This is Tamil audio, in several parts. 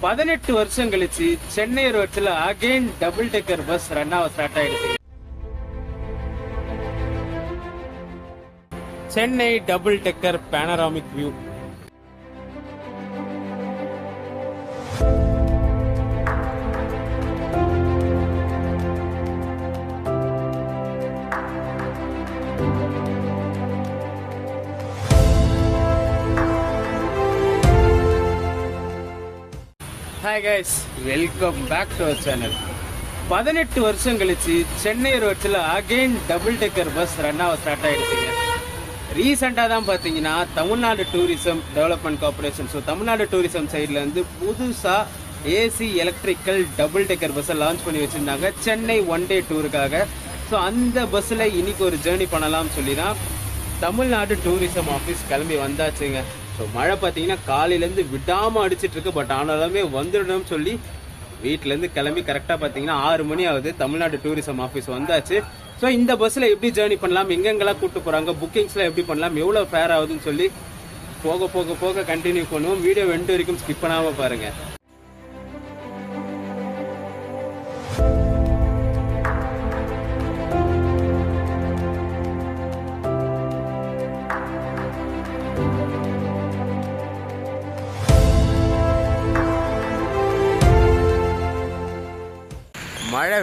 பதினெட்டு வருஷம் கழிச்சு சென்னை ரோட்ல again double decker bus run ஆக ஸ்டார்ட் ஆயிடுச்சு. Chennai double decker panoramic view hi guys welcome back to our channel பதினெட்டு வருஷம் கழிச்சு சென்னை ரோட்டில் again double decker bus run ஆக ஸ்டார்ட் ஆயிடுச்சுங்க ரீசெண்டாக தான் பார்த்தீங்கன்னா Tamil Nadu tourism development corporation so Tamil Nadu tourism சைடில் இருந்து புதுசாக ஏசி எலக்ட்ரிக்கல் டபுள் டெக்கர் பஸ்ஸை லான்ச் பண்ணி வச்சுருந்தாங்க. சென்னை ஒன் டே டூருக்காக ஸோ அந்த பஸ்ஸில் இன்னைக்கு ஒரு ஜேர்னி பண்ணலாம்னு சொல்லி தான் தமிழ்நாடு டூரிசம் ஆஃபீஸ் கிளம்பி வந்தாச்சுங்க. ஸோ மழை பார்த்தீங்கன்னா காலையிலேருந்து விடாமல் அடிச்சிட்டு இருக்கு பட் ஆனாலுமே வந்துடணும்னு சொல்லி வீட்டிலேருந்து கிளம்பி கரெக்டாக பார்த்தீங்கன்னா ஆறு மணி ஆகுது. தமிழ்நாடு டூரிசம் ஆஃபீஸ் வந்தாச்சு. ஸோ இந்த பஸ்ஸில் எப்படி ஜேர்னி பண்ணலாம்? எங்கெங்கெல்லாம் கூப்பிட்டு போகிறாங்க புக்கிங்ஸ்லாம் எப்படி பண்ணலாம்? எவ்வளோ ஃபேர் ஆகுதுன்னு சொல்லி போக போக போக கண்டினியூ பண்ணுவோம். வீடியோ ரெண்டு வரைக்கும் ஸ்கிப் பண்ணாமல் பாருங்கள்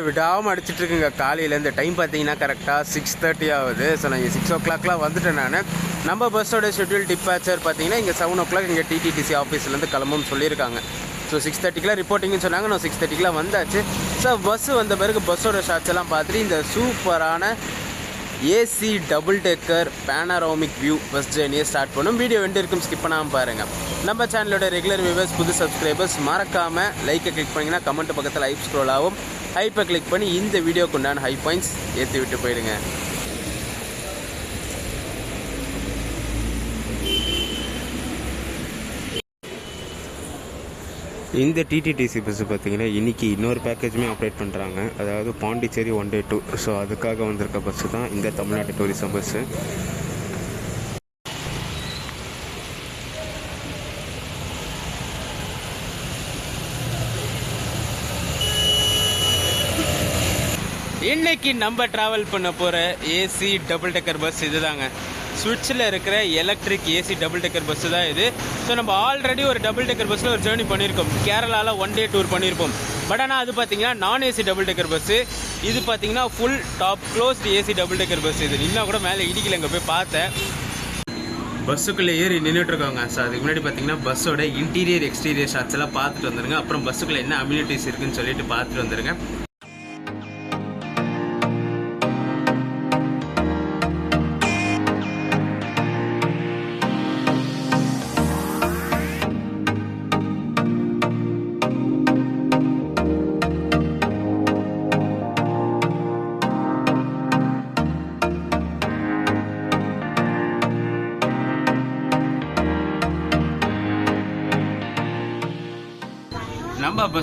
விடாமல் அடிச்சிட்டு இருக்குங்க காலையிலேருந்து டைம் பார்த்தீங்கன்னா கரெக்டாக சிக்ஸ் தேர்ட்டி ஆகுது. ஸோ நான் சிக்ஸ் ஓ கிளாக்லாம் வந்துட்டேன் நான். நம்ம பஸ்ஸோட ஷெட்யூல் டிப்பாச்சர் பார்த்தீங்கன்னா இங்கே செவன் ஓ கிளாக் இங்கே டிடிடிசி ஆஃபீஸ்லேருந்து கிளம்பும்னு சொல்லியிருக்காங்க. ஸோ சிக்ஸ் தேர்ட்டிக்கெலாம் ரிப்போர்ட்டிங்னு சொன்னாங்க. நான் சிக்ஸ் தேர்ட்டிக்கெலாம் வந்தாச்சு. ஸோ பஸ்ஸு வந்த பிறகு பஸ்ஸோட ஷார்ட்ஸ் எல்லாம் பார்த்துட்டு இந்த சூப்பரான AC double decker panoramic view bus ஜேர்னியை ஸ்டார்ட் பண்ணும். வீடியோ வெண்டு இருக்கும் ஸ்கிப் பண்ணாமல் பாருங்கள் நம்ம சேனலோட ரெகுலர் வியூவர்ஸ் புது சப்ஸ்கிரைபர்ஸ் மறக்காமல் லைக்கை கிளிக் பண்ணிங்கன்னா கமெண்ட் பக்கத்தில் லைஃப் ஸ்க்ரோல் ஆகும். ஹைப்பை கிளிக் பண்ணி இந்த வீடியோக்கு உண்டான ஹை பாயிண்ட்ஸ் ஏற்றி விட்டு போயிடுங்க. இந்த டிடிடிசி பஸ்ஸு பார்த்தீங்கன்னா இன்றைக்கி இன்னொரு பேக்கேஜுமே ஆப்ரேட் பண்ணுறாங்க அதாவது Pondicherry one day tour so அதுக்காக வந்திருக்க பஸ்ஸு தான் இந்த தமிழ்நாட்டு டூரிசம் பஸ்ஸு இன்னைக்கு நம்ம டிராவல் பண்ண போகிற ஏசி டபுள் டெக்கர் பஸ் இதுதாங்க. சுவிட்சில் இருக்கிற electric AC double decker bus தான் இது. ஸோ நம்ம ஆல்ரெடி ஒரு டபுள் டெக்கர் பஸ்ஸில் ஒரு ஜேர்னி பண்ணியிருக்கோம் கேரளாவில் ஒன் டே டூர் பண்ணியிருப்போம் பட் ஆனால் அது பார்த்தீங்கன்னா நான் ஏசி டபுள் டெக்கர் பஸ்ஸு இது பார்த்தீங்கன்னா full top closed AC double decker bus இது. இன்னும் கூட மேலே இடிக்கல இங்கே போய் பார்த்தேன். பஸ்ஸுக்குள்ளே ஏறி நின்றுட்டுருக்காங்க சார் ஸோ அதுக்கு முன்னாடி பார்த்தீங்கன்னா பஸ்ஸோட இன்டீரியர் எக்ஸ்டீரியர் ஷாட்ஸ் எல்லாம் பார்த்துட்டு வந்துருங்க. அப்புறம் பஸ்ஸுக்குள்ளே என்ன அம்யூனிட்டிஸ் இருக்குன்னு சொல்லிட்டு பார்த்துட்டு வந்துருங்க.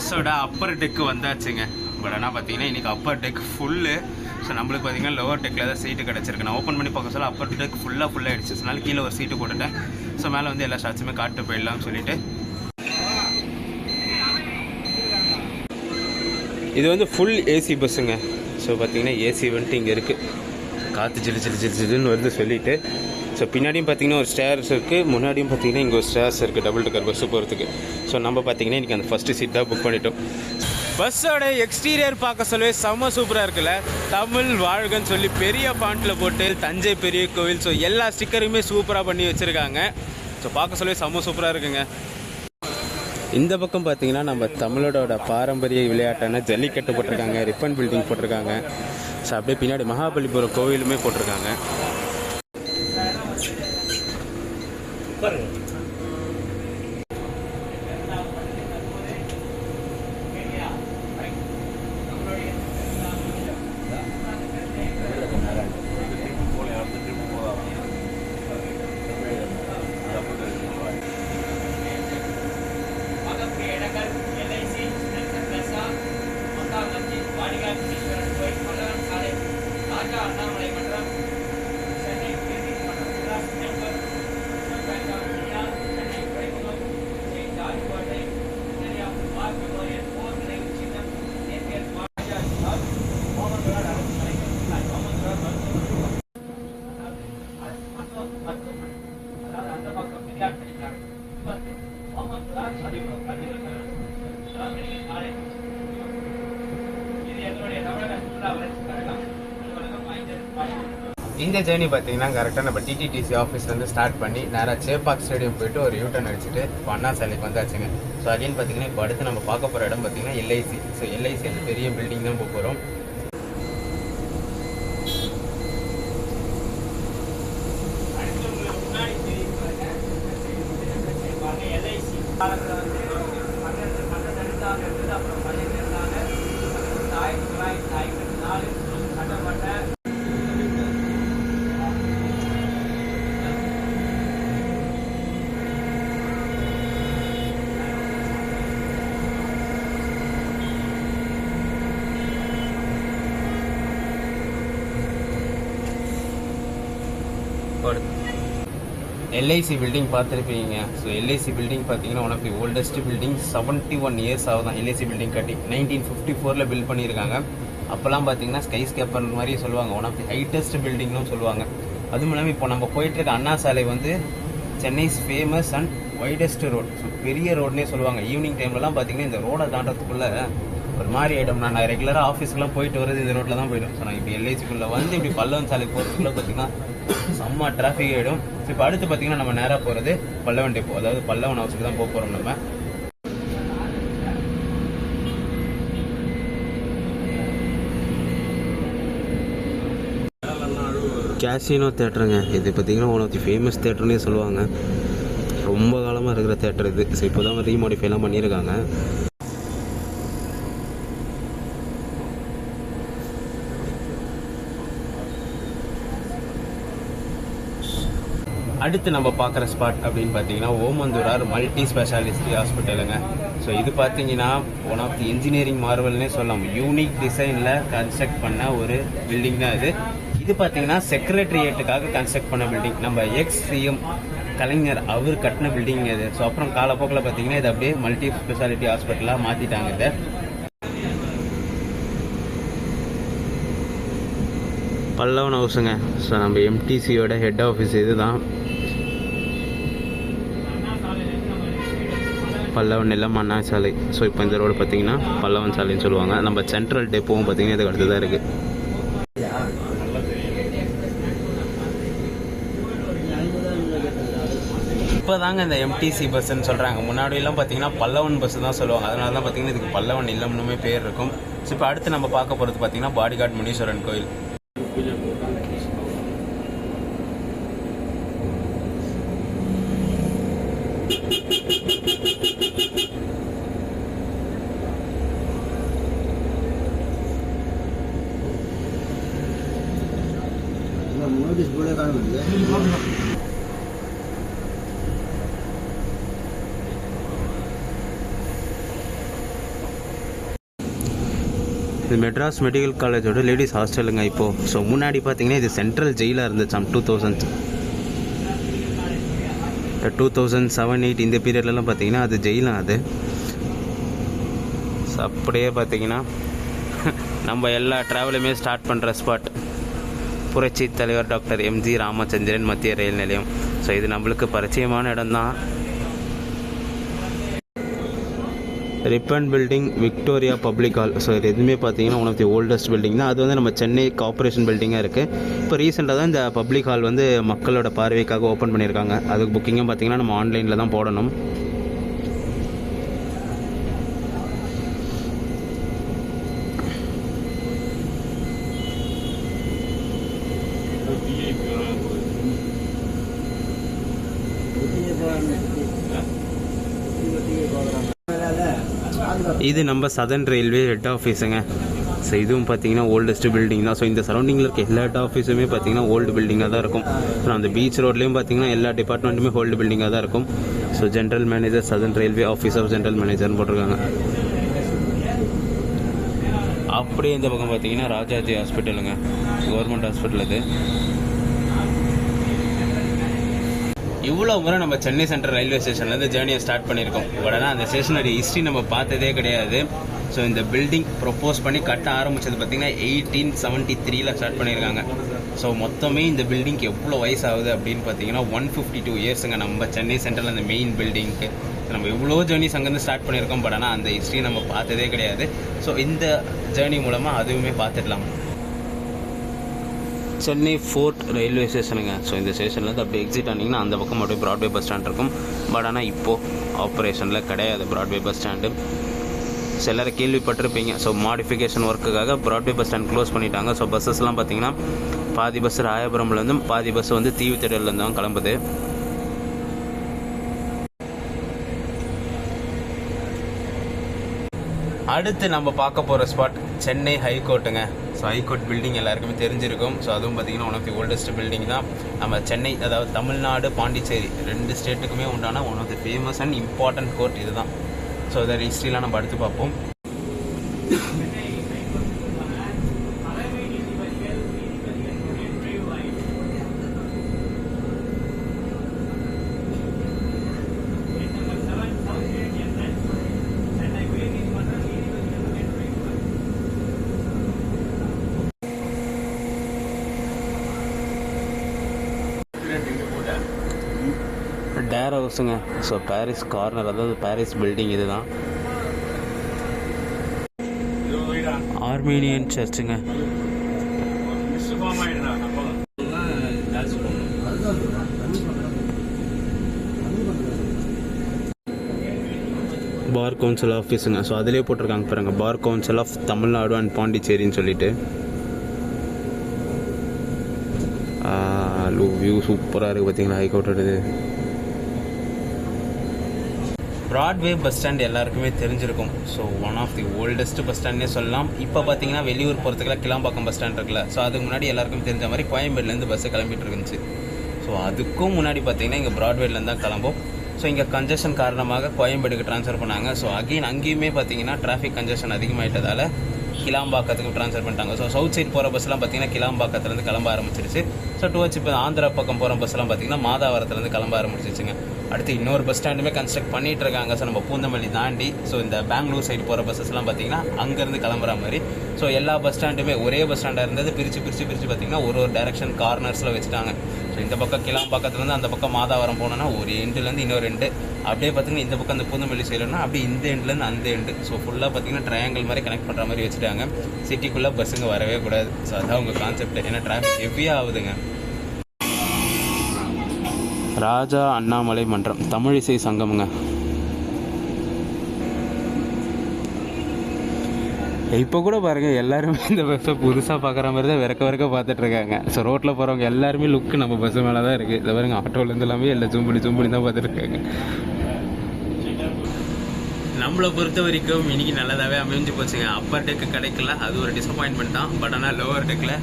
பஸ்ஸோட அப்பர் டெக்கு வந்தாச்சுங்க. பட் ஆனால் பார்த்தீங்கன்னா இன்றைக்கி அப்பர் டெக் ஃபுல்லு ஸோ நம்மளுக்கு பார்த்தீங்கன்னா லோவர் டெக்கில் தான் சீட்டு கிடச்சிருக்கு. நான் ஓப்பன் பண்ணி பார்க்க சொல்ல அப்பர் டெக் ஃபுல்லாக ஃபுல்லாக ஆகிடுச்சு அதனால கீழே ஒரு சீட்டு போட்டுட்டேன். ஸோ மேலே வந்து எல்லா ஷாட்ஸுமே காட்டு போயிடலாம்னு சொல்லிட்டு. இது வந்து ஃபுல் ஏசி பஸ்ஸுங்க ஸோ பார்த்தீங்கன்னா ஏசி வந்துட்டு இங்கே இருக்குது காற்று ஜிலு ஜிலு ஜிலு ஜிலுன்னு வந்து சொல்லிவிட்டு ஸோ பின்னாடியும் பார்த்தீங்கன்னா ஒரு ஸ்டேர்ஸ் இருக்குது முன்னாடியும் பார்த்தீங்கன்னா இங்கே ஒரு ஸ்டேர்ஸ் இருக்குது டபுள் டக்கர் பஸ்ஸு போகிறதுக்கு ஸோ நம்ம பார்த்தீங்கன்னா இன்றைக்கி அந்த ஃபஸ்ட்டு சீட் தான் புக் பண்ணிட்டோம். பஸ்ஸோட எக்ஸ்டீரியர் பார்க்க சொல்லவே செம்ம சூப்பராக இருக்குல்ல? தமிழ் வாழ்கன்னு சொல்லி பெரிய பாண்டில் போட்டு தஞ்சை பெரிய கோவில். ஸோ எல்லா ஸ்டிக்கருமே சூப்பராக பண்ணி வச்சுருக்காங்க. ஸோ பார்க்க சொல்லவே செம்ம சூப்பராக இருக்குங்க. இந்த பக்கம் பார்த்தீங்கன்னா நம்ம தமிழோட பாரம்பரிய விளையாட்டான ஜல்லிக்கட்டு போட்டிருக்காங்க. ரிப்பன் பில்டிங் போட்டிருக்காங்க. ஸோ அப்படியே பின்னாடி மகாபலிபுரம் கோவிலுமே போட்டிருக்காங்க. இந்த ஜேர்னி பார்த்தீங்கன்னா கரெக்டாக நம்ம டிடிடிசி ஆஃபீஸ்லேருந்து ஸ்டார்ட் பண்ணி நேராக சேப்பாக் ஸ்டேடியம் போயிட்டு ஒரு யூட்டர்ன் அடிச்சுட்டு இப்போ அண்ணா சாலைக்கு வந்தாச்சுங்க. ஸோ அகைன் பார்த்தீங்கன்னா இப்போ அடுத்து நம்ம பார்க்க போகிற இடம் பார்த்தீங்கன்னா எல்ஐசி ஸோ எல்ஐசி அந்த பெரிய பில்டிங் தான் போக போகிறோம் எல்ஐசி பில்டிங் பார்த்துருப்பீங்க ஸோ எல்ஐசி பில்டிங் பார்த்தீங்கன்னா one of the oldest building seventy one years ஆகுதான் LIC building கட்டி. நைன்டீன் ஃபிஃப்டி ஃபோரில் பில்ட் பண்ணியிருக்காங்க. அப்போல்லாம் பார்த்தீங்கன்னா ஸ்கை ஸ்கேப்பர் மாதிரி சொல்லுவாங்க ஒன் ஆஃப் தி ஹைட்டஸ்ட் பில்டிங்னு சொல்லுவாங்க. அதுவும் இல்லாமல் இப்போ நம்ம போயிட்டுருக்க அண்ணா சாலை வந்து Chennai's famous and widest road so பெரிய ரோட்னே சொல்லுவாங்க. ஈவினிங் டைம்லலாம் பார்த்தீங்கன்னா இந்த ரோடை தாண்டத்துக்குள்ளே ஒரு மாதிரி ஆகிடும் நான் ரெகுலராக ஆஃபீஸ்க்குலாம் போயிட்டு வரது இந்த ரோட்டில் தான் போயிடும். ஸோ நான் இப்போ எல்ஐசிக்குள்ளே வந்து இப்படி பல்லவன் சாலை போகிறதுக்குள்ளே பார்த்தீங்கன்னா செம்ம டிராஃபிக் ஆகிடும் இப்போ அடுத்து பார்த்தீங்கன்னா நம்ம நேராக போகிறது பல்லவன் டெப்போ அதாவது பல்லவன் ஹவுஸுக்கு தான் போக போகிறோம் நம்ம. கேசினோ தேட்டருங்க இது பார்த்தீங்கன்னா ஒன் ஆஃப் தி ஃபேமஸ் தேட்டர்னே சொல்லுவாங்க. ரொம்ப காலமாக இருக்கிற தேட்டர் இது. ஸோ இப்போ தான் ரீமாடிஃபைலாம் பண்ணியிருக்காங்க. அடுத்து நம்ம பார்க்குற ஸ்பாட் அப்படின்னு பார்த்தீங்கன்னா ஓமந்தூரார் மல்டி ஸ்பெஷாலிஸ்டி ஹாஸ்பிட்டலுங்க ஸோ இது பார்த்தீங்கன்னா ஒன் ஆஃப் தி இன்ஜினியரிங் மார்வல்னே சொல்லலாம். யூனிக் டிசைனில் கன்ஸ்ட்ரக்ட் பண்ண ஒரு பில்டிங் தான் இது. இது பார்த்தீங்கன்னா செக்ரட்டரியேட்டுக்காக கன்ஸ்ட்ரக்ட் பண்ண பில்டிங் நம்ம எக்ஸ் சிஎம் கலைஞர் அவர் கட்டின பில்டிங் இது. ஸோ அப்புறம் காலப்போக்கில் பார்த்தீங்கன்னா இது அப்படியே மல்டி ஸ்பெஷாலிட்டி ஹாஸ்பிட்டலாக மாற்றிட்டாங்க இதை. பல்லவன் ஹவுஸுங்க ஸோ நம்ம எம்டிசியோட ஹெட் ஆஃபீஸ் இது தான் பல்லவன் நிலம் அண்ணா சாலை ஸோ இப்போ இந்த ரோடு பார்த்தீங்கன்னா பல்லவன் சாலைன்னு சொல்லுவாங்க. நம்ம சென்ட்ரல் டெப்போவும் பார்த்தீங்கன்னா இதுக்கு அடுத்து தான் இருக்குது இப்போ தாங்க இந்த எம்டிசி பஸ்ன்னு சொல்கிறாங்க முன்னாடியெல்லாம் பார்த்தீங்கன்னா பல்லவன் பஸ் தான் சொல்லுவாங்க. அதனால தான் பார்த்தீங்கன்னா இதுக்கு பல்லவன் இல்லம்னுமே பேர் இருக்கும். ஸோ இப்போ அடுத்து நம்ம பார்க்க போகிறது பார்த்தீங்கன்னா பாடிகார்ட் முனீஸ்வரன் கோயில். நோட்டீஸ் போர்டே காண இது மெட்ராஸ் மெடிக்கல் காலேஜோட லேடிஸ் ஹாஸ்டலுங்க இப்போது ஸோ முன்னாடி பார்த்தீங்கன்னா இது சென்ட்ரல் ஜெயிலாக இருந்துச்சாம் two thousand two thousand seven eight இந்த பீரியட்லலாம் பார்த்தீங்கன்னா அது ஜெயிலாம் அது. ஸோ அப்படியே பார்த்தீங்கன்னா நம்ம எல்லா ட்ராவலுமே ஸ்டார்ட் பண்ணுற ஸ்பாட் புரட்சி தலைவர் டாக்டர் எம்ஜி ராமச்சந்திரன் மத்திய ரயில் நிலையம். ஸோ இது நம்மளுக்கு பரிச்சயமான இடம் தான் Ripon building Victoria public hall so இது எதுவுமே பார்த்தீங்கன்னா one of the oldest building தான். அது வந்து நம்ம சென்னை கார்பரேஷன் பில்டிங்காக இருக்குது இப்போ ரீசெண்டாக தான் இந்த பப்ளிக் ஹால் வந்து மக்களோட பார்வைக்காக ஓப்பன் பண்ணியிருக்காங்க. அதுக்கு புக்கிங்கும் பார்த்தீங்கன்னா நம்ம ஆன்லைனில் தான் போடணும். இது நம்ம சதர்ன் ரயில்வே ஹெட் ஆஃபீஸுங்க ஸோ இதுவும் பார்த்தீங்கன்னா ஓல்டஸ்ட் பில்டிங் தான். ஸோ இந்த சரௌண்டிங்கில் இருக்க எல்லா ஹெட் ஆஃபீஸுமே பார்த்தீங்கன்னா ஓல்டு பில்டிங்காக தான் இருக்கும். ஸோ அந்த பீச் ரோட்லேயும் பார்த்தீங்கன்னா எல்லா டிபார்ட்மெண்ட்டுமே ஓல்டு பில்டிங்காக தான் இருக்கும். So general manager southern railway office of general மேனேஜர்னு போட்டிருக்காங்க. அப்படியே இந்த பக்கம் பார்த்தீங்கன்னா ராஜாஜி ஹாஸ்பிட்டலுங்க கவர்மெண்ட் ஹாஸ்பிட்டல் அது. இவ்வளோ முறை நம்ம சென்னை சென்ட்ரல் ரயில்வே ஸ்டேஷன்லேருந்து ஜேர்னியை ஸ்டார்ட் பண்ணியிருக்கோம் உடனே அந்த ஸ்டேஷனோட ஹிஸ்ட்ரி நம்ம பார்த்ததே கிடையாது. ஸோ இந்த பில்டிங் ப்ரொப்போஸ் பண்ணி கட்ட ஆரம்பித்தது பார்த்தீங்கன்னா எயிட்டீன் செவன்ட்டி த்ரீல ஸ்டார்ட் பண்ணியிருக்காங்க ஸோ மொத்தமே இந்த பில்டிங்க்கு எவ்வளோ வயசாகுது அப்படின்னு பார்த்தீங்கன்னா ஒன் ஃபிஃப்டி டூ இயர்ஸுங்க நம்ம சென்னை சென்ட்ரல் அந்த மெயின் பில்டிங்க்கு நம்ம எவ்வளோ ஜேர்னிஸ் அங்கேருந்து ஸ்டார்ட் பண்ணியிருக்கோம் பட் ஆனால் அந்த ஹிஸ்ட்ரி நம்ம பார்த்ததே கிடையாது. ஸோ இந்த ஜேர்னி மூலமாக அதுவுமே பார்த்துடலாம். சென்னை ஃபோர்ட் ரயில்வே ஸ்டேஷனுங்க. ஸோ இந்த ஸ்டேஷன்லேருந்து அப்படியே எக்ஸிட் ஆனீங்கன்னா அந்த பக்கம் மட்டும் ப்ராட்வே பஸ் ஸ்டாண்ட் இருக்கும். பட் ஆனால் இப்போது ஆப்ரேஷனில் கிடையாது ப்ராட்வே பஸ் ஸ்டாண்டு ஸோ கேள்விப்பட்டிருப்பீங்க. ஸோ மாடிஃபிகேஷன் ஒர்க்குக்காக ப்ராட்வே பஸ் ஸ்டாண்ட் க்ளோஸ் பண்ணிட்டாங்க. ஸோ பஸ்ஸஸ்லாம் பார்த்தீங்கன்னா பாதி பஸ் ராயபுரம்லேருந்தும் பாதி பஸ் வந்து தீவுத்திடலேருந்தும் கிளம்புது. அடுத்து நம்ம பார்க்க போகிற ஸ்பாட் சென்னை ஹைகோர்ட்டுங்க ஸோ ஹைகோர்ட் பில்டிங் எல்லாருக்குமே தெரிஞ்சிருக்கும். ஸோ அதுவும் பார்த்தீங்கன்னா one of the oldest building தான். நம்ம சென்னை அதாவது தமிழ்நாடு பாண்டிச்சேரி ரெண்டு ஸ்டேட்டுக்குமே உண்டான one of the famous and important court இதுதான். ஸோ அதை ஹிஸ்ட்ரிலாம் நம்ம அடுத்து பார்ப்போம் டேர் ஹவுஸுங்க ஸோ பாரிஸ் கார்னர் அதாவது பாரிஸ் பில்டிங் இதுதான். ஆர்மீனியன் சர்ச்சுங்க பார் கவுன்சில் ஆஃபீஸுங்க ஸோ அதிலே போட்டிருக்காங்க பாருங்க. Bar council of Tamil Nadu and பாண்டிச்சேரின்னு சொல்லிட்டு. வியூ சூப்பராக இருக்குது பார்த்தீங்களா ஹைகோர்ட்டோடது ப்ராட்வே பஸ் ஸ்டாண்ட் எல்லாருக்குமே தெரிஞ்சிருக்கும். So one of the oldest bus ஸ்டாண்ட்னே சொல்லலாம். இப்போ பார்த்தீங்கன்னா வெளியூர் போகிறதுக்குலாம் கிளாம்பாக்கம் பஸ் ஸ்டாண்ட் இருக்குல்ல. ஸோ அதுக்கு முன்னாடி எல்லாருக்கும் தெரிஞ்ச மாதிரி கோயம்பேடுலேருந்து பஸ்ஸு கிளம்பிட்டு இருந்துச்சு. ஸோ அதுக்கும் முன்னாடி பார்த்தீங்கன்னா இங்கே ப்ராட்வேலேருந்து தான் கிளம்பும். ஸோ இங்கே கன்ஜெஷன் காரணமாக கோயம்பேடுக்கு ட்ரான்ஸ்ஃபர் பண்ணாங்க. ஸோ அகெயின் அங்கேயுமே பார்த்தீங்கன்னா டிராஃபிக் கன்ஜெஷன் அதிகமாகிட்டதால் கிளாம்பாக்கத்துக்கு ட்ரான்ஸ்ஃபர் பண்ணிட்டாங்க. ஸோ சவுத் சைட் போகிற பஸ்லாம் பார்த்தீங்கன்னா கிளாம்பாக்கத்துலேருந்து கிளம்ப ஆரம்பிச்சிருச்சு. ஸோ டுவர்ட்ஸ் இப்போ ஆந்திரா பக்கம் போகிற பஸ்லாம் பார்த்தீங்கன்னா மாதாவரத்துலேருந்து கிளம்ப ஆரம்பிச்சிருச்சுங்க. அடுத்து இன்னொரு பஸ் ஸ்டாண்டுமே கன்ஸ்ட்ரக்ட் பண்ணிட்டு இருக்காங்க ஸோ நம்ம பூந்தமல்லி தாண்டி ஸோ இந்த பெங்களூர் சைடு போகிற பஸ்ஸஸ்லாம் பார்த்தீங்கன்னா அங்கேருந்து கிளம்புற மாதிரி. ஸோ எல்லா பஸ் ஸ்டாண்டுமே ஒரே பஸ் ஸ்டாண்டாக இருந்தது. பிரித்து பிரித்து பிரித்து பார்த்தீங்கன்னா ஒரு ஒரு டேரக்ஷன் கார்னர்ஸில் வச்சுட்டாங்க. ஸோ இந்த பக்கம் கிளாம்பாக்கத்துலேருந்து அந்த பக்கம் மாதாவரம் போனோன்னா ஒரு எண்டுலேருந்து இன்னொரு எண்டு அப்படியே பார்த்தீங்கன்னா இந்த பக்கம் அந்த பூந்தமல்லி சைடுனா அப்படியே இந்த எண்ட்லேருந்து அந்த எண்டு ஸோ ஃபுல்லாக பார்த்தீங்கன்னா ட்ரையாங்கிள் மாதிரி கனெக்ட் பண்ணுற மாதிரி வச்சுட்டாங்க. சிட்டிக்குள்ளே பஸ்ஸுங்க வரவே கூடாது. ஸோ அதான் உங்கள் கான்செப்ட் ஏன்னா டிராஃபிக் ஹெவியாக ஆகுதுங்க. ராஜா அண்ணாமலை மன்றம் தமிழிசை சங்கமுங்க. இப்போ கூட பாருங்கள் எல்லாருமே இந்த பஸ்ஸை புதுசாக பார்க்குற மாதிரி தான் விறக்க விறக்க பார்த்துட்டு இருக்காங்க ஸோ ரோட்டில் போகிறவங்க எல்லாருமே லுக்கு நம்ம பஸ் மேலே தான் இருக்குது இதை பாருங்க ஆட்டோலேருந்து எல்லாமே எல்லாம் ஜூம் பண்ணி ஜூம் பண்ணி தான் பார்த்துட்ருக்காங்க நம்மளை பொறுத்த வரைக்கும் இன்னைக்கு நல்லதாகவே அமைஞ்சு போச்சுங்க. அப்பர் டெக்கு கிடைக்கல அது ஒரு டிசப்பாயின்மெண்ட் தான். பட் ஆனால் லோவர் டெக்கில்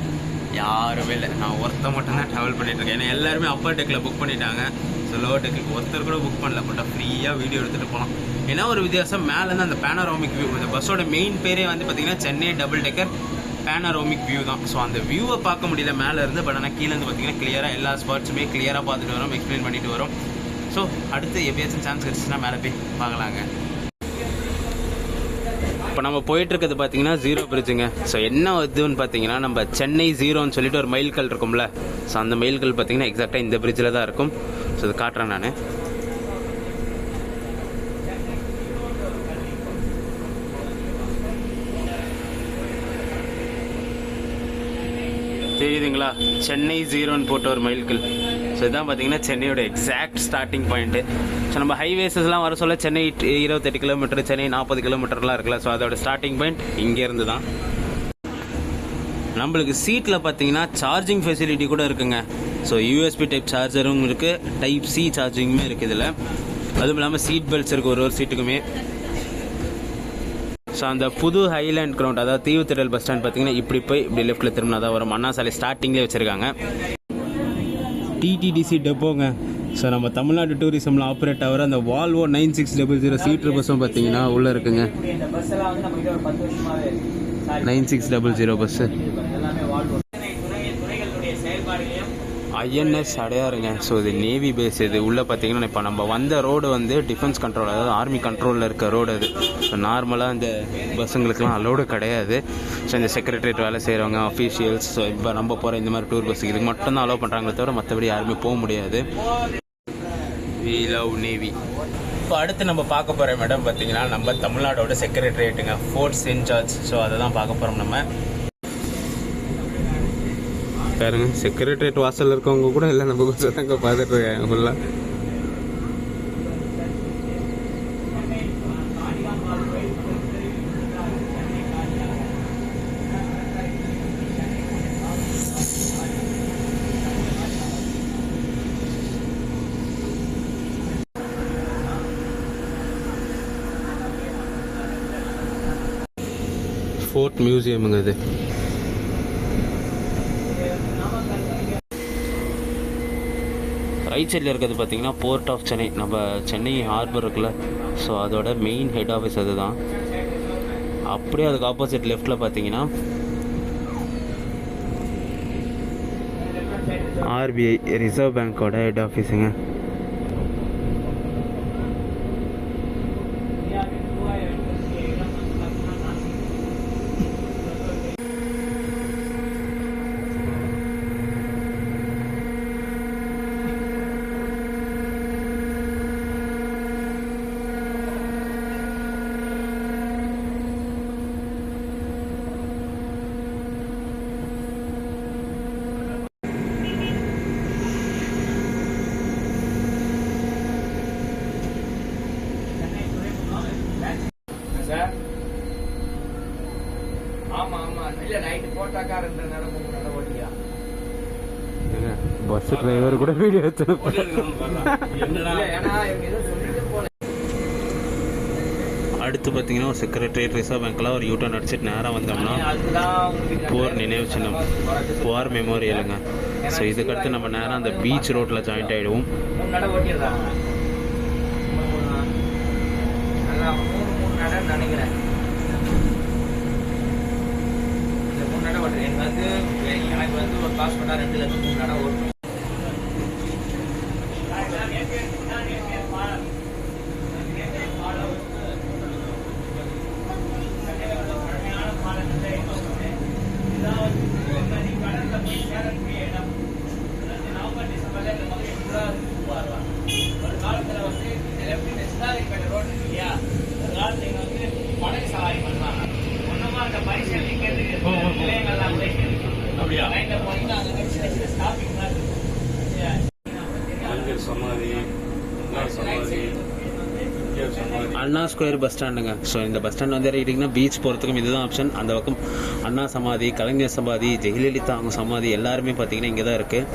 யாருமே இல்லை. நான் ஒருத்த மட்டும் தான் ட்ராவல் பண்ணிட்டு இருக்கேன் ஏன்னா எல்லாருமே அப்பர் டெக்கில் புக் பண்ணிட்டாங்க. ஸோ லோவர் டெக்கு ஒருத்தர் கூட புக் பண்ணல. பட் ஃப்ரீயாக வீடியோ எடுத்துகிட்டு போகலாம் ஏன்னா ஒரு வித்தியாசம்? மேலேருந்து அந்த பேனரோமிக் வியூ இந்த பஸ்ஸோட மெயின் பேரே வந்து பார்த்தீங்கன்னா Chennai double decker panoramic view தான். ஸோ அந்த வியூவை பார்க்க முடியல மேலே இருந்து பட் ஆனால் கீழேருந்து பார்த்தீங்கன்னா கிளியராக எல்லா ஸ்பாட்ஸுமே கிளியராக பார்த்துட்டு வரோம். எக்ஸ்பிளைன் பண்ணிட்டு வரோம். ஸோ அடுத்து எப்பயாச்சும் சான்ஸ் கிடச்சுன்னா மேலே போய் பார்க்கலாங்க. இப்போ நம்ம போயிட்டு இருக்கிறது பார்த்தீங்கன்னா ஜீரோ பிரிட்ஜுங்க ஸோ என்ன இதுன்னு பார்த்தீங்கன்னா நம்ம சென்னை ஜீரோன்னு சொல்லிட்டு ஒரு மைல்கல் இருக்கும்ல. ஸோ அந்த மைல்கல் பார்த்தீங்கன்னா எக்ஸாக்டாக இந்த பிரிட்ஜில் தான் இருக்கும். ஸோ இது காட்டுறேன் நான். தெரியுதுங்களா? சென்னை ஜீரோன்னு போட்ட ஒரு மைல்கல் ஸோ இதான் பார்த்தீங்கன்னா சென்னையோட எக்ஸாக்ட் ஸ்டார்டிங் பாயிண்ட்டு ஸோ நம்ம ஹைவேஸஸ்லாம் வர சொல்ல சென்னை இருபத்தெட்டு கிலோமீட்டர் சென்னை நாற்பது கிலோமீட்டர்லாம் இருக்குல்ல. ஸோ அதோட ஸ்டார்டிங் பாயிண்ட் இங்கேருந்து தான் நம்மளுக்கு சீட்டில் பார்த்தீங்கன்னா சார்ஜிங் ஃபெசிலிட்டி கூட இருக்குங்க. ஸோ யூஎஸ்பி டைப் சார்ஜரும் இருக்குது டைப் சி சார்ஜிங்குமே இருக்குது இதில். அதுவும் இல்லாமல் சீட் பெல்ட்ஸ் இருக்குது ஒரு ஒரு சீட்டுக்குமே ஸோ அந்த புது ஹைலேண்ட் கிரவுண்ட் அதாவது தீவுத்திடல் பஸ் ஸ்டாண்ட் பார்த்தீங்கன்னா இப்படி போய் இப்படி லெஃப்ட்டில் திரும்பினா தான் வரும். அண்ணா சாலை ஸ்டார்டிங்லேயே வச்சுருக்காங்க. டிடிடிசி டெப்போங்க ஸோ நம்ம தமிழ்நாடு டூரிசமில் ஆப்ரேட் ஆகிற அந்த Volvo nine six double zero seater பஸ்ஸும் பார்த்தீங்கன்னா உள்ளே இருக்குங்க. Nine six double zero bus INS அடையாருங்க so இது நேவி பேஸ் இது. உள்ளே பார்த்தீங்கன்னா இப்போ நம்ம வந்த ரோடு வந்து டிஃபென்ஸ் கண்ட்ரோல் அதாவது ஆர்மி கண்ட்ரோலில் இருக்க ரோடு அது. ஸோ நார்மலாக இந்த பஸ்ஸுங்களுக்குலாம் அலோடு கிடையாது. ஸோ இந்த செக்ரட்டரியேட் வேலை செய்கிறவங்க அஃபீஷியல்ஸ் ஸோ இப்போ நம்ம போகிற இந்த மாதிரி டூர் பஸ்ஸுக்கு இதுக்கு மட்டும்தான் அலோவ் பண்ணுறாங்களே தவிர மற்றபடி யாருமே போக முடியாது. வி லவ் நேவி இப்போ அடுத்து நம்ம பார்க்க போகிற இடம் பார்த்தீங்கன்னா நம்ம தமிழ்நாடோட செக்ரட்டரியேட்டுங்க ஃபோர்ட்ஸ் இன்சார்ஜ் ஸோ அதை தான் பார்க்க போகிறோம் நம்ம. பாருங்க. செக்ரட்டரியேட் வாசல்ல இருக்கவங்க கூட எல்லாம் நம்ம கொஞ்சம் தாங்க பார்த்துட்டு இருக்காங்க ஃபுல்லாக ஃபோர்ட் மியூசியமுங்க இது. ரைட் சைடில் இருக்கிறது பார்த்தீங்கன்னா போர்ட் ஆஃப் சென்னை நம்ம சென்னை ஹார்பர் இருக்குல்ல ஸோ அதோட மெயின் ஹெட் ஆஃபீஸ் அதுதான். அப்படியே அதுக்கு ஆப்போசிட் லெஃப்டில் பார்த்தீங்கன்னா ஆர்பிஐ ரிசர்வ் பேங்க்கோட ஹெட் ஆஃபீஸுங்க சார் ஆமா ஆமா இல்ல நைட்டு போட்டாக்கா ரெண்டு நேரம் மூணு நேரம் ஓட்டியா பஸ் டிரைவர் கூட வீடியோ எடுத்து இல்ல ஏன்னா இவங்க ஏதோ சொல்லிட்டு போல அடுத்து பார்த்தீங்கன்னா ஒரு செக்ரட்டரியேட் ரிசர்வ் பேங்க்கில் ஒரு யூட்டர்ன் அடிச்சிட்டு நேராக வந்தோம்னா போர் நினைவு சின்னம் போர் மெமோரியலுங்க ஸோ இதுக்கடுத்து நம்ம நேரம் அந்த பீச் ரோட்டில் ஜாயிண்ட் ஆகிடுவோம் நினைக்கிறேன் எனக்கு வந்து எனக்கு வந்து ஒரு காசு பண்ணா ரெண்டு லட்சம் மூணு நடை ஓட்டணும். அண்ணா ஸ்கொயர் பஸ் ஸ்டாண்டுங்க. ஸோ இந்த பஸ் ஸ்டாண்ட் வந்து இறங்கிட்டிங்கன்னா பீச் போகிறதுக்கும் இதுதான் ஆப்ஷன் அந்த பக்கம் அண்ணா சமாதி கலைஞர் சமாதி ஜெயலலிதா அவங்க சமாதி எல்லாருமே பார்த்தீங்கன்னா இங்கே தான் இருக்குது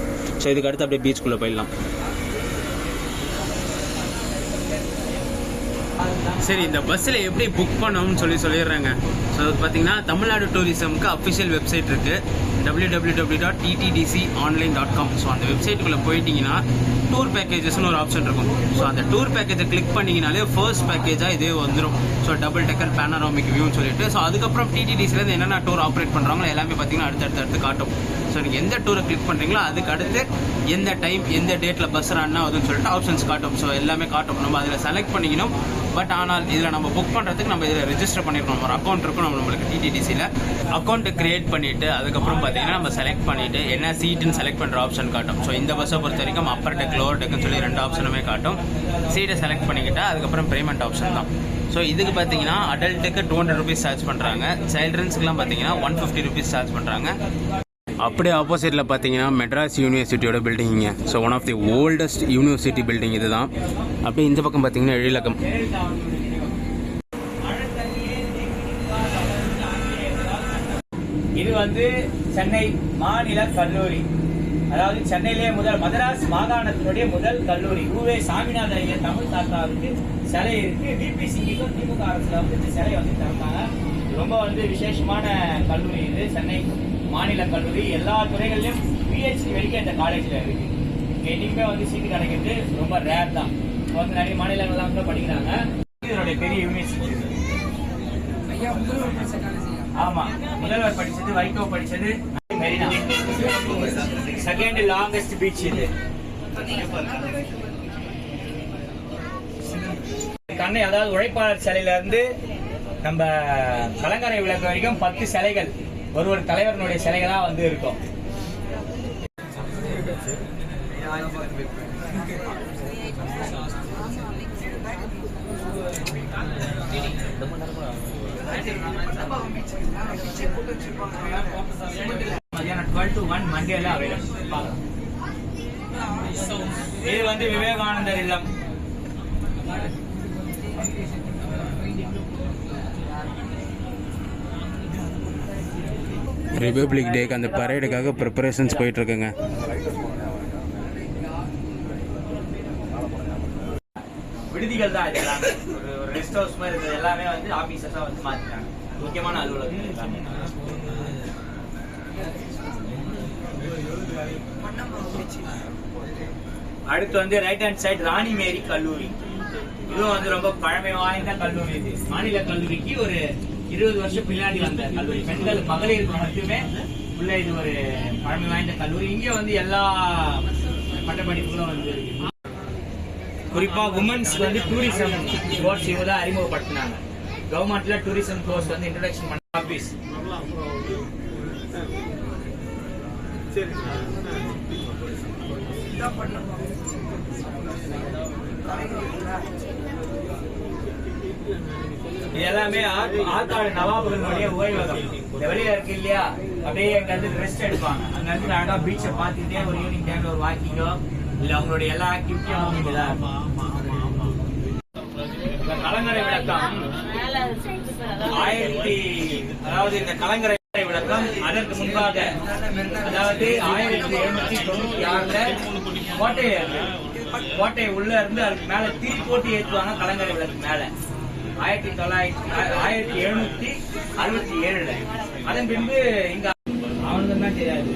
ஸோ இதுக்கு அடுத்து அப்படியே பீச்சுக்குள்ளே போயிடலாம். சரி இந்த பஸ்ஸில் எப்படி புக் பண்ணணும்னு சொல்லி சொல்லிடுறாங்க. ஸோ பார்த்தீங்கன்னா தமிழ்நாடு டூரிசம்க்கு அஃபிஷியல் வெப்சைட் இருக்குது W W W dot TTDC online dot com so அந்த வெப்சைட்டுக்குள்ளே போயிட்டீங்கன்னா டூர் பேக்கேஜஸ்னு ஒரு ஆப்ஷன் இருக்கும். ஸோ அந்த டூர் பேக்கேஜை கிளிக் பண்ணிங்கனாலே ஃபர்ஸ்ட் பேக்கேஜாக இதே வந்துடும் ஸோ டபுள் டெக்கர் பேனராமிக் வியூன்னு சொல்லிட்டு. ஸோ அதுக்கப்புறம் டிடிடிஸ்லேருந்து என்னென்ன டூர் ஆப்ரேட் பண்ணுறாங்களோ எல்லாமே பார்த்தீங்கன்னா அடுத்து அடுத்து அடுத்து காட்டும். ஸோ நீங்கள் எந்த டூரை கிளிக் பண்ணுறீங்களோ அதுக்கு அடுத்து எந்த டைம் எந்த டேட்டில் பஸ் ரன் ஆகுதுன்னு சொல்லிட்டு ஆப்ஷன்ஸ் காட்டும். ஸோ எல்லாமே காட்டும். நம்ம அதில் செலக்ட் பண்ணிக்கணும். பட் ஆனால் இதில் நம்ம புக் பண்ணுறதுக்கு நம்ம இதில் ரெஜிஸ்டர் பண்ணிருக்கணும். ஒரு அக்கௌண்ட் இருக்கும் நம்ம நம்மளுக்கு டிடிடிசியில் அக்கௌண்ட் கிரியேட் பண்ணிவிட்டு அதுக்கப்புறம் பார்த்தீங்கன்னா நம்ம செலக்ட் பண்ணிவிட்டு என்ன சீட்டுன்னு செலக்ட் பண்ணுற ஆப்ஷன் காட்டும். ஸோ இந்த பஸ்ஸை பொறுத்த வரைக்கும் அப்பர் டெக் லோவர் டெக்குன்னு சொல்லி ரெண்டு ஆப்ஷனுமே காட்டும். சீட்டை செலக்ட் பண்ணிக்கிட்டால் அதுக்கப்புறம் பேமெண்ட் ஆப்ஷன் தான். ஸோ இதுக்கு பார்த்தீங்கன்னா அடல்ட்டுக்கு டூ ஹண்ட்ரட் ருபீஸ் சார்ஜ் பண்ணுறாங்க சில்ட்ரன்ஸ்க்குலாம் பார்த்தீங்கன்னா ஒன் ஃபிஃப்டி ருபீஸ் சார்ஜ் பண்ணுறாங்க அப்படியே ஆப்போசிட்டில் பார்த்தீங்கன்னா மெட்ராஸ் யூனிவர்சிட்டியோட பில்டிங்க so one of the oldest university building இதுதான். அப்படியே இந்த பக்கம் பார்த்தீங்கன்னா எழிலகம். இது வந்து சென்னை மாநில கல்லூரி. அதாவது சென்னையிலே முதல் மதராஸ் மாகாணத்தினுடைய முதல் கல்லூரி. ஊவே சாமிநாத ஐயர் தமிழ் தாத்தாவுக்கு சிலை இருக்கு. விபி திமுக அரசுல வந்து இந்த சிலை வந்து திறந்தாங்க. ரொம்ப வந்து விசேஷமான கல்லூரி இது. சென்னை மாநில கல்லூரி எல்லா துறைகளிலும் பிஹெச்டி வரைக்கும் இந்த காலேஜ்ல இருக்கு. இங்க வந்து சீட்டு கிடைக்கிறது ரொம்ப ரேர் தான். இப்ப வந்து நிறைய மாநிலங்கள்லாம் கூட படிக்கிறாங்க. இதனுடைய பெரிய யூனிவர்சிட்டி ஆமா. முதல்வர் படிச்சது வைகோ படிச்சது மெரினா. செகண்ட் லாங்கஸ்ட் பீச் இது. கண்ணை அதாவது உழைப்பாளர் சிலையில இருந்து நம்ம கலங்கரை விளக்கு வரைக்கும் பத்து சிலைகள். ஒரு ஒரு தலைவர்களுடைய சிலைகளா வந்து இருக்கும். மதியானம் டுவெல் டு ஒன் மண்டேல அவைலபிள் இது வந்து விவேகானந்தர் இல்லம். ரிபப்ளிக் டேக்கு அந்த பரேடுக்காக ப்ரிப்பரேஷன்ஸ் போயிட்டுருக்குங்க. விடுதிகள் தான் எல்லாமே ஒரு ஒரு ரெஸ்ட் ஹவுஸ் மாதிரி இருக்கிறது எல்லாமே வந்து ஆபீசஸா வந்து மாத்திட்டாங்க. முக்கியமான அலுவலகம் எல்லாமே. அடுத்து வந்து right hand side Rani Mary கல்லூரி. இதுவும் வந்து ரொம்ப பழமை வாய்ந்த கல்லூரி இது. மாநில கல்லூரிக்கு ஒரு இருபது வருஷம் பின்னாடி வந்த கல்லூரி. பெண்கள் மகளிர் மட்டுமே உள்ள இது ஒரு பழமை வாய்ந்த கல்லூரி. இங்கே வந்து எல்லா பட்டப்படிப்புகளும் வந்து குறிப்பா உமன்ஸ் வந்து டூரிசம் கோர்ஸ் இவங்க தான் அறிமுகப்படுத்தினாங்க. கவர்மெண்ட்ல டூரிசம் கோர்ஸ் வந்து இன்ட்ரடக்ஷன் பண்ண ஆபீஸ் இது எல்லாமே ஆற்காடு நவாபுகளுடைய ஓய்வகம் இந்த வெளியில இருக்கு இல்லையா? அப்படியே அங்க இருந்து ரெஸ்ட் எடுப்பாங்க. அங்க இருந்து அழகா பீச்சை பாத்துட்டே ஒரு ஈவினிங் டைம்ல ஒரு வாக்கிங்கோ இல்ல அவங்களுடைய எல்லா ஆக்டிவிட்டியும் அவங்க கலங்கரை விளக்கம். ஆயிரத்தி அதாவது இந்த கலங்கரை விளக்கம் அதற்கு முன்பாக அதாவது ஆயிரத்தி எழுநூத்தி தொண்ணூத்தி ஆறுல கோட்டை கோட்டை உள்ள இருந்து அதுக்கு மேல தீ போட்டு ஏற்றுவாங்க கலங்கரை விளக்கு மேல. ஆயிரத்தி தொள்ளாயிரத்தி ஆயிரத்தி எழுநூத்தி அறுபத்தி ஏழுல. அதன் பின்பு இங்க அவனுக்கு தான் தெரியாது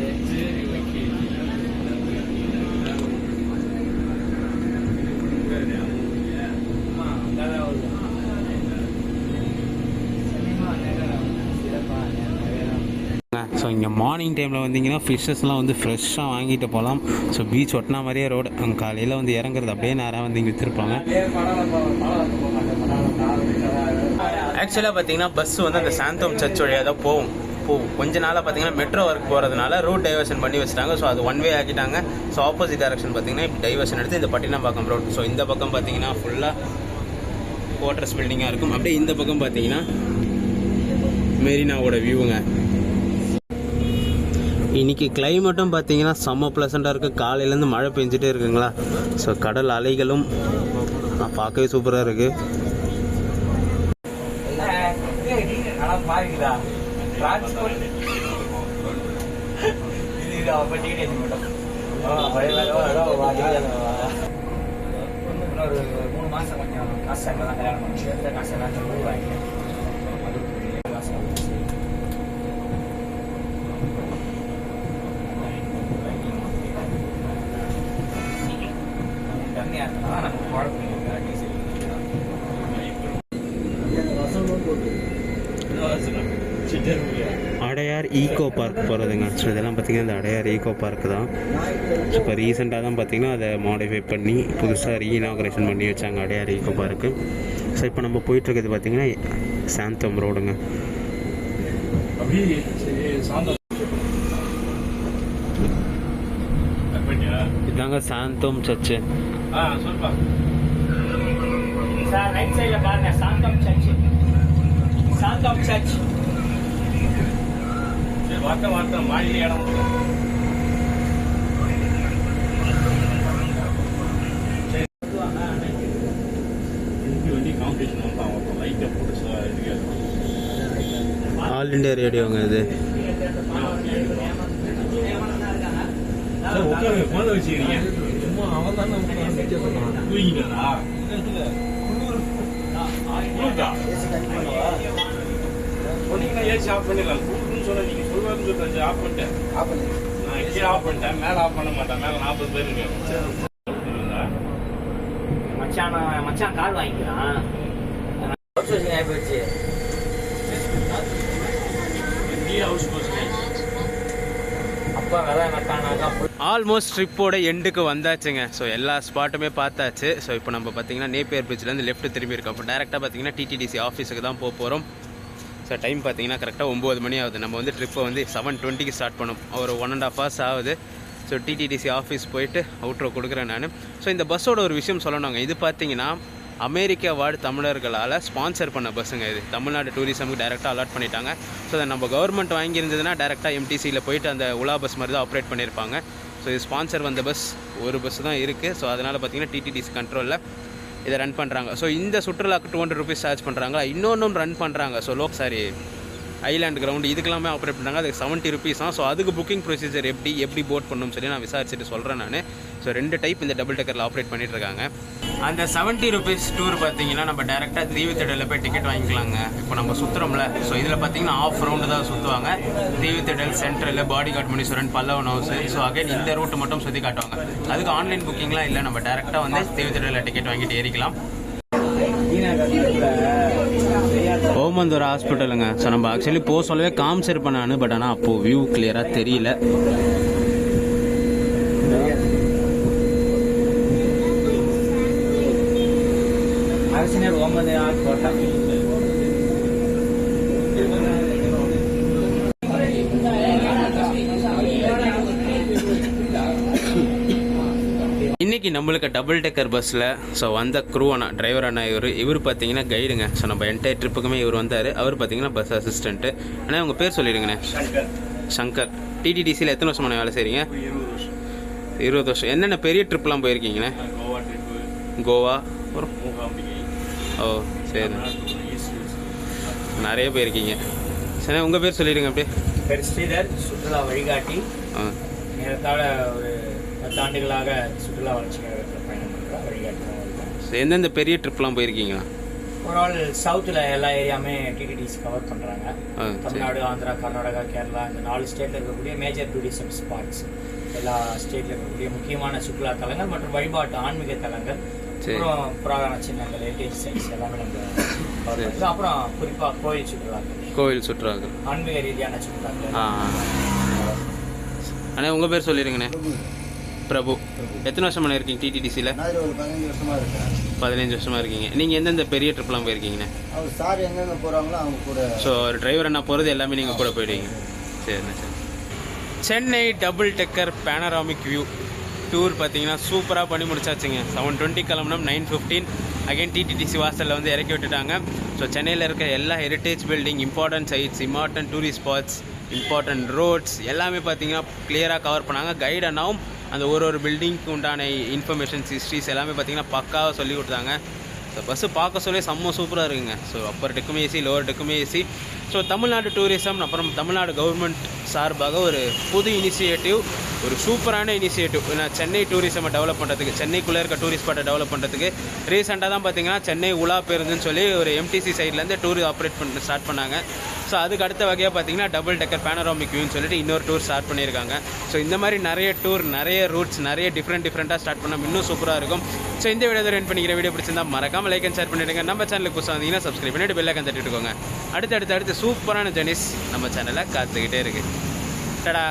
ஸோ இங்கே மார்னிங் டைமில் வந்தீங்கன்னா ஃபிஷ்ஷஸ்லாம் வந்து ஃப்ரெஷ்ஷாக வாங்கிட்டு போகலாம் ஸோ பீச் ஒட்டினா மாதிரியே ரோடு அங்கே காலையில் வந்து இறங்குறது அப்படியே நேராக வந்து இங்கே விற்றுருப்பாங்க ஆக்சுவலாக பார்த்தீங்கன்னா பஸ் வந்து அந்த சாந்தோம் சர்ச் வழியாக தான் போகும். போகும். கொஞ்ச நாளாக பார்த்தீங்கன்னா மெட்ரோ ஒர்க் போகிறதுனால ரூட் டைவர்ஷன் பண்ணி வச்சுட்டாங்க. ஸோ அது ஒன் வே ஆக்கிட்டாங்க. ஸோ ஆப்போசிட் டேரக்ஷன் பார்த்தீங்கன்னா இப்போ டைவர்ஷன் எடுத்து இந்த பட்டினம்பாக்கம் ரோட் ஸோ இந்த பக்கம் பார்த்தீங்கன்னா ஃபுல்லாக குவார்டர்ஸ் பில்டிங்காக இருக்கும். அப்படியே இந்த பக்கம் பார்த்தீங்கன்னா மெரினாவோட வியூங்க இன்னைக்கு கிளைமேட்டும் பார்த்தீங்கன்னா செம்ம ப்ளசண்ட்டாக இருக்குது காலையிலேருந்து மழை பெஞ்சிட்டே இருக்குங்களா? ஸோ கடல் அலைகளும் பார்க்கவே சூப்பராக இருக்குது டிரான்ஸ்போர்ட் இது இது அவ டிக்கெட் ஏற்றி மட்டும் மூணு மாசம் கொஞ்சம் கஷ்டம் தான் கல்யாணம் கம்மியாக இருந்தால் நம்ம குழப்பம் அடையார் ஈகோ பார்க் போகிறதுங்க ஸோ இதெல்லாம் பார்த்தீங்கன்னா இந்த அடையார் ஈகோ பார்க் தான். ஸோ இப்போ ரீசெண்டாக தான் பார்த்தீங்கன்னா அதை மாடிஃபை பண்ணி புதுசாக ரீஇனாகரேஷன் பண்ணி வச்சாங்க அடையார் ஈகோ பார்க்கு ஸோ இப்போ நம்ம போயிட்டுருக்கிறது பார்த்தீங்கன்னா சாந்தம் ரோடுங்க இதாங்க சாந்தோம் சர்ச்சு சார் ரைட் சைடில் பாருங்க சாந்தம் சர்ச் சாந்தம் சர்ச் வார்த்தை வார்த்தை மாடியில. இடம் ஆல் இண்டியா ரேடியோங்க இது உட்காருங்க. குழந்தை வச்சுக்கிறீங்க. சும்மா அவன் தான் தூங்கிட்டாரா? சொன்னீங்கன்னா ஏசி ஆஃப் பண்ணிடலாம். சொல்ல நீங்க சொல்லுவாருன்னு சொல்லிட்டு ஆஃப் பண்ணிட்டேன். நான் கீழே ஆஃப் பண்ணிட்டேன் மேலே ஆஃப் பண்ண மாட்டேன் மேலே நாற்பது பேர் இருக்கு மச்சான் மச்சான் கார் வாங்கிக்கிறான். ஹவுஸ் அப்பா ஆல்மோஸ்ட் ட்ரிப்போட எண்டுக்கு வந்தாச்சுங்க. ஸோ எல்லா ஸ்பாட்டுமே பார்த்தாச்சு. ஸோ இப்போ நம்ம பார்த்தீங்கன்னா நேப்பியர் பிரிட்ஜ்லேருந்து லெஃப்ட் திரும்பி இருக்கோம். இப்போ டேரெக்டாக பார்த்தீங்கன்னா டிடிடிசி ஆஃபீஸுக்கு தான் போக போகிறோம் ஸோ டைம் பார்த்தீங்கன்னா கரெக்டாக ஒம்பது மணி ஆகுது. நம்ம வந்து ட்ரிப்பை வந்து செவன் டுவெண்ட்டிக்கு ஸ்டார்ட் பண்ணோம். ஒரு ஒன் அண்ட் ஹாஃப் ஹவர்ஸ் ஆகுது. ஸோ டிடிடிசி ஆஃபீஸ் போயிட்டு அவுட்ரோ கொடுக்குறேன் நான். ஸோ இந்த பஸ்ஸோட ஒரு விஷயம் சொல்லணுங்க. இது பார்த்தீங்கன்னா அமெரிக்க வார்டு தமிழர்களால் ஸ்பான்சர் பண்ண பஸ்ஸுங்க இது. தமிழ்நாடு டூரிசமுக்கு டைரெக்டாக அலாட் பண்ணிட்டாங்க. ஸோ அதை நம்ம கவர்மெண்ட் வாங்கியிருந்ததுன்னா டேரெக்டாக எம்டிசியில் போயிட்டு அந்த உலா பஸ் மாதிரி தான் ஆப்ரேட் பண்ணியிருப்பாங்க. ஸோ இது ஸ்பான்சர் வந்த பஸ் ஒரு பஸ் தான் இருக்குது ஸோ அதனால் பார்த்தீங்கன்னா டிடிடிசி கண்ட்ரோலில் இதை ரன் பண்ணுறாங்க ஸோ இந்த சுற்றுலாக்கு டூ ஹண்ட்ரட் ருபீஸ் சார்ஜ் பண்ணுறாங்க இன்னொன்றும் ரன் பண்ணுறாங்க ஸோ லோக் சாரி. ஐலாண்ட் கிரவுண்டு இதுக்கெல்லாமே ஆப்ரேட் பண்ணாங்க அதுக்கு செவன்ட்டி ருபீஸ் தான் ஸோ அதுக்கு புக்கிங் ப்ரொசீஜர் எப்படி எப்படி போட் பண்ணணும்னு சொல்லி நான் விசாரிச்சுட்டு சொல்கிறேன் நான். ஸோ ரெண்டு டைப் இந்த டபுள் டெக்கரில் ஆப்ரேட் பண்ணிட்டு இருக்காங்க. அந்த செவன்ட்டி ருபீஸ் டூர் பார்த்தீங்கன்னா நம்ம டேரெக்டாக தீவுத்திடலில் போய் டிக்கெட் வாங்கிக்கலாங்க. இப்போ நம்ம சுற்றுறோம்ல ஸோ இதில் பார்த்தீங்கன்னா ஆஃப் ரவுண்டு தான் சுற்றுவாங்க Theevuthidal central body guard Muneeswaran Pallavan house so again இந்த ரூட்டு மட்டும் சுற்றி காட்டுவாங்க. அதுக்கு ஆன்லைன் புக்கிங்லாம் இல்லை. நம்ம டேரெக்டாக வந்து தீவுத்திடலில் டிக்கெட் வாங்கிட்டு ஏறிக்கலாம். ஓமந்தூர் ஹாஸ்பிட்டலுங்க. ஸோ நம்ம ஆக்சுவலி போக சொல்லவே காமிச்சிருப்பேன் நான் பட் ஆனால் அப்போது வியூ கிளியராக தெரியல. அரசினர் ஒன்பது ஹாஸ்பிட்டல் கோட்டை இன்னைக்கு நம்மளுக்கு டபுள் டெக்கர் பஸ்ஸில் ஸோ வந்த க்ரூ அண்ணா டிரைவர் அண்ணா இவர் இவர் பார்த்தீங்கன்னா கைடுங்க ஸோ நம்ம என்டையர் ட்ரிப்புக்குமே இவர் வந்தார். அவர் பார்த்தீங்கன்னா பஸ் அசிஸ்டன்ட்டு அண்ணா உங்கள் பேர் சொல்லிடுங்கண்ணே. சங்கர். டிடிடிசியில் எத்தனை வருஷம் வேலை செய்றீங்க? இருபது வருஷம். என்னென்ன பெரிய ட்ரிப்லாம் போயிருக்கீங்கண்ணே? கோவா ஓ சரி. நிறைய போயிருக்கீங்க. சரி உங்கள் பேர் சொல்லிடுங்க அப்படியே. பேர் ஸ்ரீதர் சுற்றுலா வழிகாட்டி. நேரத்தாழ ஒரு பத்தாண்டுகளாக சுற்றுலா வளர்ச்சி கழகத்தில் பயணம் பண்ணுறோம் வழிகாட்டி தான். இருக்கோம். ஸோ எந்தெந்த பெரிய ட்ரிப்லாம் போயிருக்கீங்களா ஒரு ஆள் சவுத்தில் எல்லா ஏரியாவுமே டிடிடிஸ் கவர் பண்ணுறாங்க. தமிழ்நாடு ஆந்திரா கர்நாடகா கேரளா இந்த நாலு ஸ்டேட்டில் இருக்கக்கூடிய மேஜர் டூரிசம் ஸ்பாட்ஸ் எல்லா ஸ்டேட்டில் இருக்கக்கூடிய முக்கியமான சுற்றுலா தலங்கள் மற்றும் வழிபாட்டு ஆன்மீக தலங்கள். அப்புறம் புராதன சின்னங்கள் ஹெரிட்டேஜ் சைட்ஸ் எல்லாமே நம்ம. அப்புறம் குறிப்பாக கோயில் சுற்றுலாக்கள். கோவில் சுற்றுலாக்கள். ஆன்மீக ரீதியான சுற்றுலாக்கள். அண்ணா உங்கள் பேர் சொல்லிடுங்கண்ணே. பிரபு. எத்தனை வருஷமா இருக்கீங்க டிடிடிசியில் பதினஞ்சு வருஷமா இருக்கேன். பதினஞ்சு வருஷமா இருக்கீங்க. நீங்கள் எந்தெந்த பெரிய ட்ரிப்லாம் போயிருக்கீங்கண்ணே அவர் சார் எங்கெங்க போறாங்களோ அவங்க கூட. ஸோ ஒரு டிரைவர் என்ன போகிறது எல்லாமே நீங்கள் கூட போயிடுவீங்க. சரிண்ணே சரி. Chennai double decker panoramic view tour பார்த்தீங்கன்னா சூப்பராக பண்ணி முடிச்சாச்சுங்க. செவன் டுவெண்ட்டி கிளம்புனோம் நைன் ஃபிஃப்டீன் அகைன் டிடிடிசி வாசலில் வந்து இறக்கி விட்டுட்டாங்க. ஸோ சென்னையில் இருக்க எல்லா heritage building important sites important tourist spots important roads எல்லாமே பார்த்தீங்கன்னா கிளியராக கவர் பண்ணாங்க. கைட் அண்ணாவும் அந்த ஒரு ஒரு பில்டிங்க்கு உண்டான இன்ஃபர்மேஷன்ஸ் ஹிஸ்ட்ரிஸ் எல்லாமே பார்த்தீங்கன்னா பக்காவாக சொல்லி கொடுத்தாங்க. ஸோ பஸ்ஸு பார்க்க சொல்லி செம்ம சூப்பராக இருக்குங்க. ஸோ அப்பர் டெக்குமே ஏசி லோவர் டெக்குமே ஏசி ஸோ தமிழ்நாடு டூரிசம் அப்புறம் தமிழ்நாடு கவர்மெண்ட் சார்பாக ஒரு புது இனிஷியேட்டிவ் ஒரு சூப்பரான இனிஷியேட்டிவ் ஏன்னா சென்னை டூரிசமை டெவலப் பண்ணுறதுக்கு சென்னைக்குள்ளே இருக்க டூரிஸ்ட் ஸ்பாட்டை டெவலப் பண்ணுறதுக்கு ரீசெண்டாக தான் பார்த்தீங்கன்னா சென்னை உலா பேருந்துன்னு சொல்லி ஒரு எம்டிசி சைட்லேருந்து டூர் ஆப்ரேட் பண்ண ஸ்டார்ட் பண்ணாங்க. ஸோ அதுக்கு அடுத்த வகையாக பார்த்தீங்கன்னா டபுள் டெக்கர் பேனராமிக் வியூன்னு சொல்லிட்டு இன்னொரு டூர் ஸ்டார்ட் பண்ணியிருக்காங்க. ஸோ இந்த மாதிரி நிறைய டூர் நிறைய ரூட்ஸ் நிறைய டிஃப்ரெண்ட் டிஃப்ரெண்ட்டாக ஸ்டார்ட் பண்ணால் இன்னும் சூப்பராக இருக்கும். ஸோ இந்த வீடியோ ரெண்ட் பண்ணிக்கிற வீடியோ பிடிச்சிருந்தா மறக்காம லைக் அண்ட் ஷேர் பண்ணிடுங்க. நம்ம சேனலுக்கு புதுசாக வந்தீங்கன்னா சப்ஸ்கிரைப் பண்ணிட்டு பெல்லை தட்டிட்டுக்கோங்க அடுத்து அடுத்து அடுத்து சூப்பரான ஜெனிஸ் நம்ம சேனலில் காத்துக்கிட்டே இருக்குது டடா!